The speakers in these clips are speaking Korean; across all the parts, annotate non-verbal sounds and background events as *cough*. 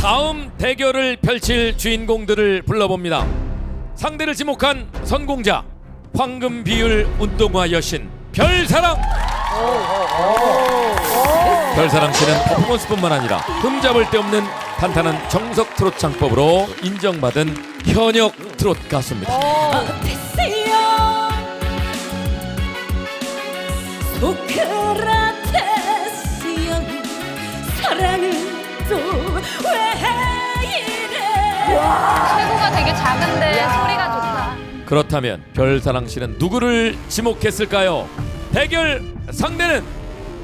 다음 대결을 펼칠 주인공들을 불러봅니다. 상대를 지목한 선공자 황금 비율 운동화 여신 별사랑. 별사랑 씨는 퍼포먼스뿐만 아니라 흠잡을 데 없는 탄탄한 정석 트롯 창법으로 인정받은 현역 트롯 가수입니다. 어땠어요 소크라테스여 사랑은 체구가 되게 작은데 소리가 좋다. 그렇다면 별사랑 씨는 누구를 지목했을까요? 대결 상대는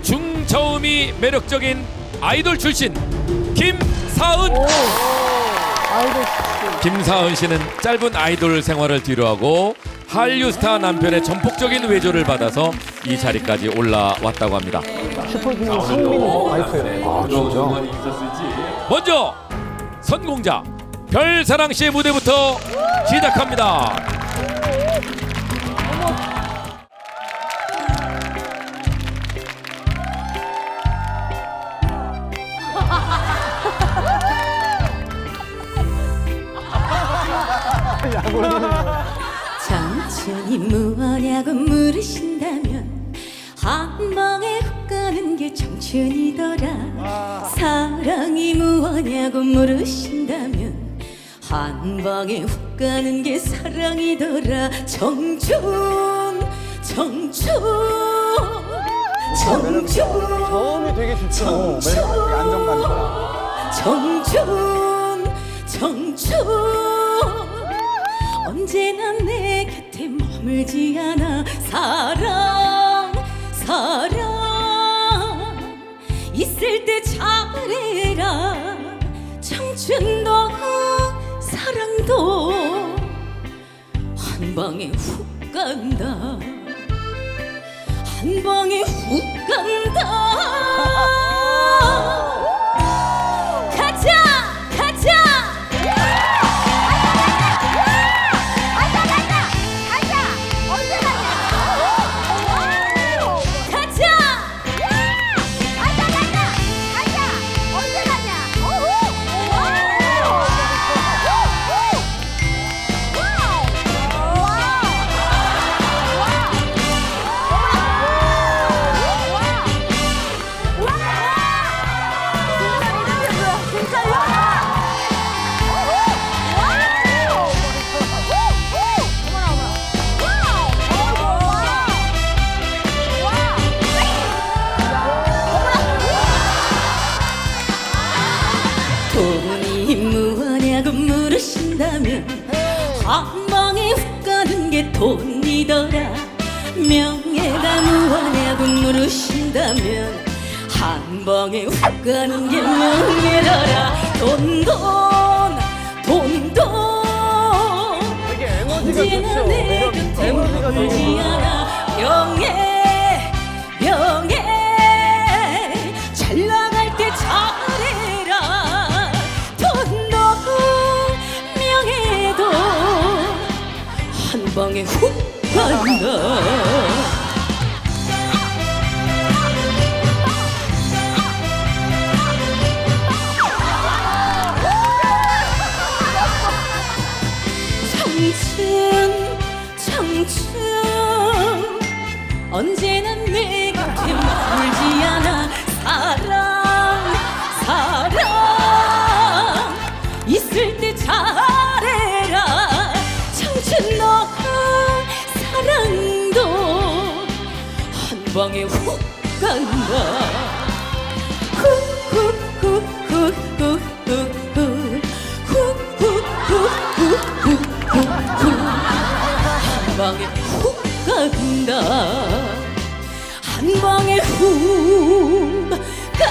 중저음이 매력적인 아이돌 출신 김사은. 김사은 씨는 짧은 아이돌 생활을 뒤로하고 한류 스타 남편의 전폭적인 외조를 받아서 이 자리까지 올라왔다고 합니다. 슈퍼주니어 성민이 와이프예요. 아? 먼저 선공자 별사랑 씨의 무대부터 시작합니다. 천천히 무엇냐고 물으신다면 한 방에 훅 가는 게 청춘이더라 사랑이 무엇냐고 물으신다면 한 방에 훅 가는 게 사랑이더라. 청춘 청춘 청춘 저음이 되게 좋죠. 매력 안정감 있다. 청춘 청춘 언제나 내 곁에 머물지 않아. 사랑 사랑. 있을 때 잘해라. 청춘도 사랑도 한 방에 훅 간다. 한 방에 훅 간다 물으신다면 한 방에 훅 가는 게 돈이더라. 명예가 무엇냐고 물으신다면 한 방에 훅 가는 게 명예더라. 돈돈 돈돈 되게 에너지가 언제나. 내 곁에 머물지. 않아. 명예 명예 한 방에 훅 청춘 언제나 한 방에 훅 간다 한 방에 훅 간다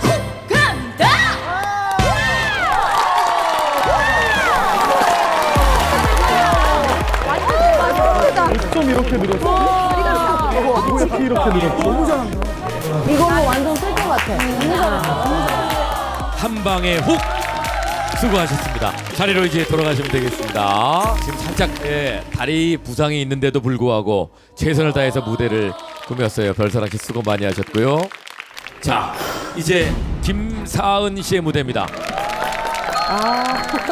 훅 간다 좀 이렇게 늘었어. 어, 왜 이렇게 늘었지? 너무. 이거 뭐 완전 쓸 것 같아. 한 방에 훅 수고하셨습니다. 자리로 이제 돌아가시면 되겠습니다. 지금 살짝 예, 다리 부상이 있는데도 불구하고 최선을 다해서 무대를 꿈이었어요. 별사랑 씨 수고 많이 하셨고요. 자, 이제 김사은 씨의 무대입니다. 아까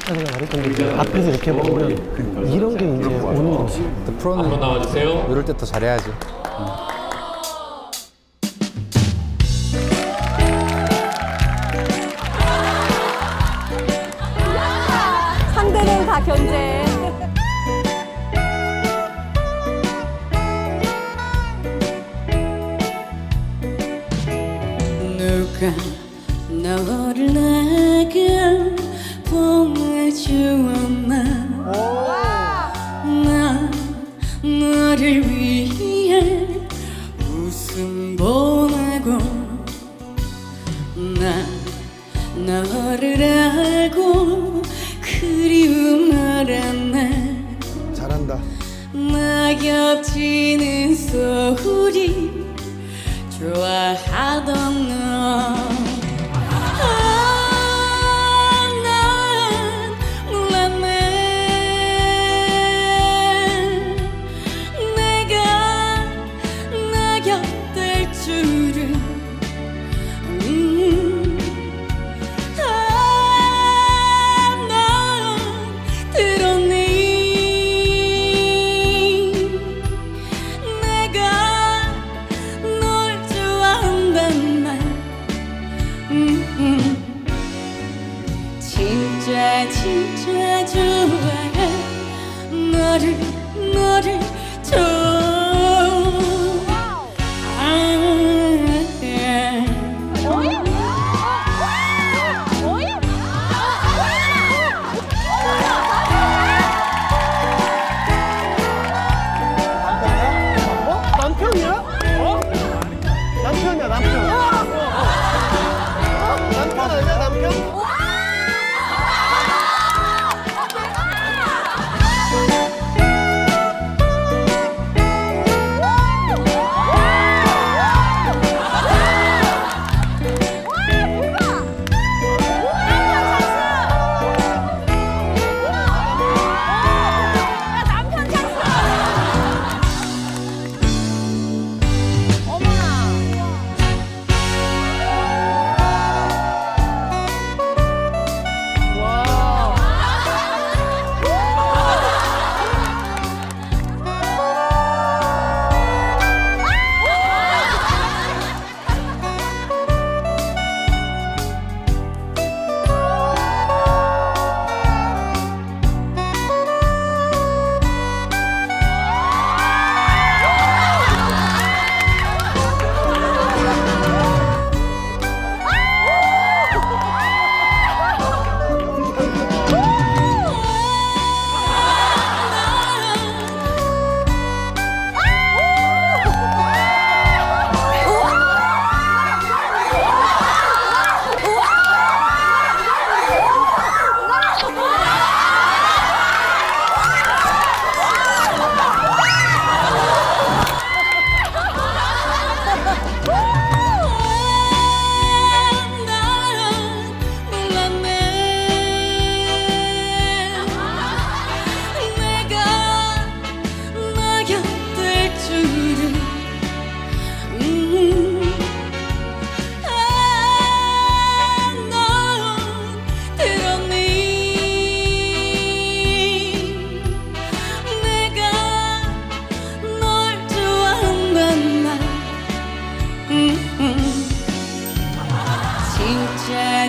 제가 말했던 게 앞에서 이렇게 보면 이런 게 이제 오는 거지. 한번 나와주세요. 이럴 때 더 잘해야지. 상 주었나 나 너를 위해 웃음 보내고 나 너를 알고 그리움 알았네 잘한다. 낙엽지는 소리 좋아하던 너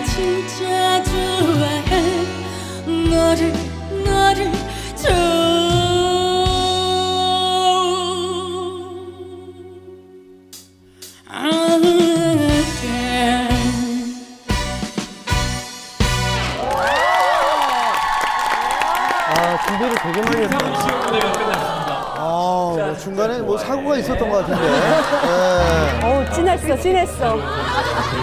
진짜 진짜 좋아 진했어, 진했어.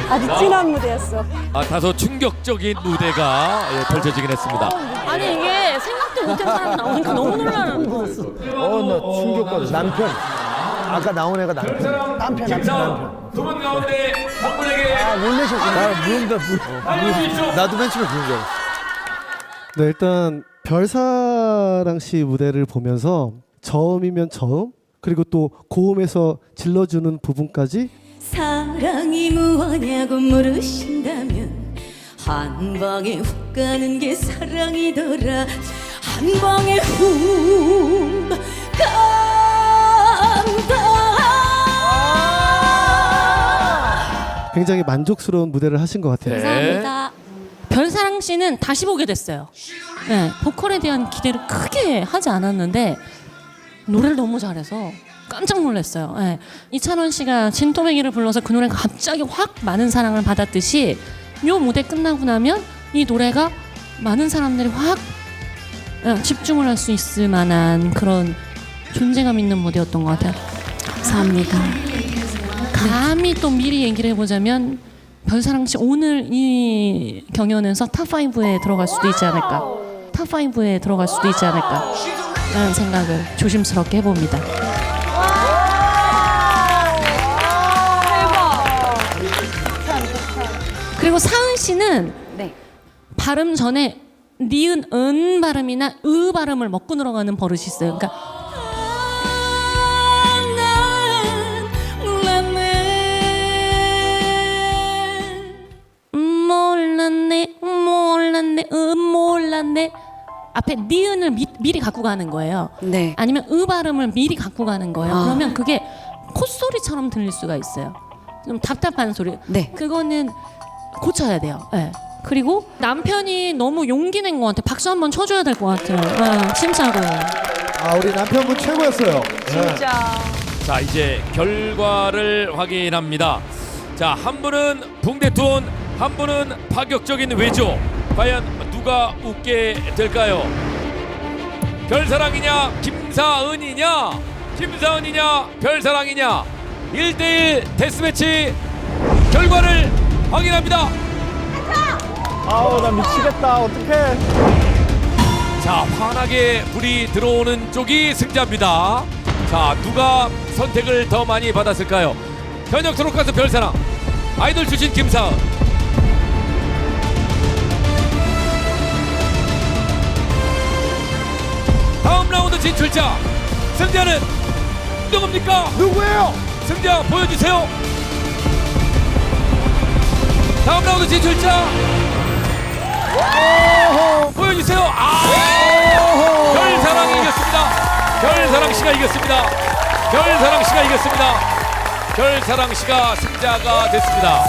아주 진한 무대였어. 아, 다소 충격적인 무대가 예, 펼쳐지긴 했습니다. 아니 이게 생각도 못한 사람 나오니까 너무 놀라는 거 어, 나 충격받았어. 남편. 아까 나온 애가 남편. 남편, 남편, 남편. 두분 가운데 한 분에게 아, 놀래셨구나. 나 모른다, 모르. 나도 맨 처음에 그런 줄 알았어. 네, 일단 별사랑 씨 무대를 보면서 처음이면 처음, 그리고 또 고음에서 질러주는 부분까지 사랑이 무엇냐고 물으신다면 한 방에 훅 가는 게 사랑이더라 한 방에 훅 간다 굉장히 만족스러운 무대를 하신 것 같아요. 감사합니다. 별사랑 씨는 다시 보게 됐어요. 네, 보컬에 대한 기대를 크게 하지 않았는데 노래를 너무 잘해서 깜짝 놀랐어요. 네. 이찬원 씨가 진또배기를 불러서 그 노래가 갑자기 확 많은 사랑을 받았듯이 요 무대 끝나고 나면 이 노래가 많은 사람들이 확 어, 집중을 할 수 있을 만한 그런 존재감 있는 무대였던 것 같아요. 감사합니다. 감히 또 미리 얘기를 해보자면 별사랑 씨 오늘 이 경연에서 탑 5에 들어갈 수도 있지 않을까. 탑 5에 들어갈 수도 있지 않을까. 라는 생각을 조심스럽게 해봅니다. 그리고 사은 씨는 네. 발음 전에 니은 은 발음이나 으 발음을 먹고 들어가는 버릇이 있어요. 그러니까 음, 몰랐네 몰랐네 음 몰랐네 앞에 니은을 미, 미리 갖고 가는 거예요. 네. 아니면 으 발음을 미리 갖고 가는 거예요. 아. 그러면 그게 콧소리처럼 들릴 수가 있어요. 좀 답답한 소리. 네. 그거는 고쳐야 돼요. 예. 그리고 남편이 너무 용기 낸것 같아. 박수 한번 쳐줘야 될 것 같아요. 예, 진짜로. 아 우리 남편분 최고였어요. 네. 자 이제 결과를 확인합니다. 자 한 분은 붕대톤, 한 분은 파격적인 외조. 과연 누가 웃게 될까요? 별사랑이냐 김사은이냐 김사은이냐 별사랑이냐 1대1 데스매치 결과를 확인합니다. 아우 나 미치겠다 어떡해 자 환하게 불이 들어오는 쪽이 승자입니다. 자 누가 선택을 더 많이 받았을까요? 현역 트로카스 별사랑 아이돌 출신 김사은 다음 라운드 진출자 승자는 누굽니까? 누구예요? 승자 보여주세요. 라운드 진출자 보여주세요. 아 별사랑이 이겼습니다. 별사랑 씨가 이겼습니다. 별사랑 씨가 이겼습니다. 별사랑 씨가 승자가 됐습니다.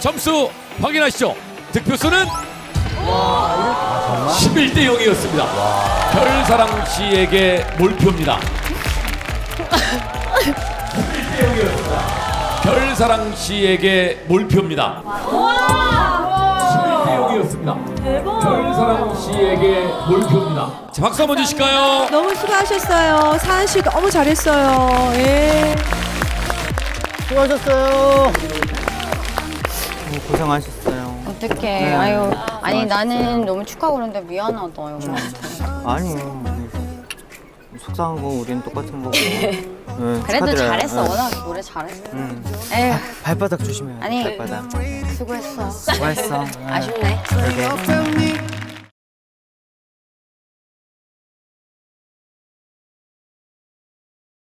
점수 확인하시죠. 득표수는 11대 0이었습니다. 별사랑 씨에게 몰표입니다. 11대 0이었습니다. 별사랑 씨에게 몰표입니다. 11대 0이었습니다. 별사랑 씨에게 몰표입니다. 자, 박수 한번 주실까요? 너무 수고하셨어요. 사은 씨 너무 잘했어요. 예. 수고하셨어요. 고생하셨어요. 어떡해. 아유. 아니 나는 너무 축하하고 그러는데 미안하다. 여보. 아니 속상한 거 우리는 똑같은 거고. *laughs* 네, 그래도 축하드려요. 잘했어. 네. 워낙 노래 잘했어. 음. 에휴. 발바닥 조심해. 아니. 발바닥. 수고했어. 수고했어. 아쉽네. 그러게.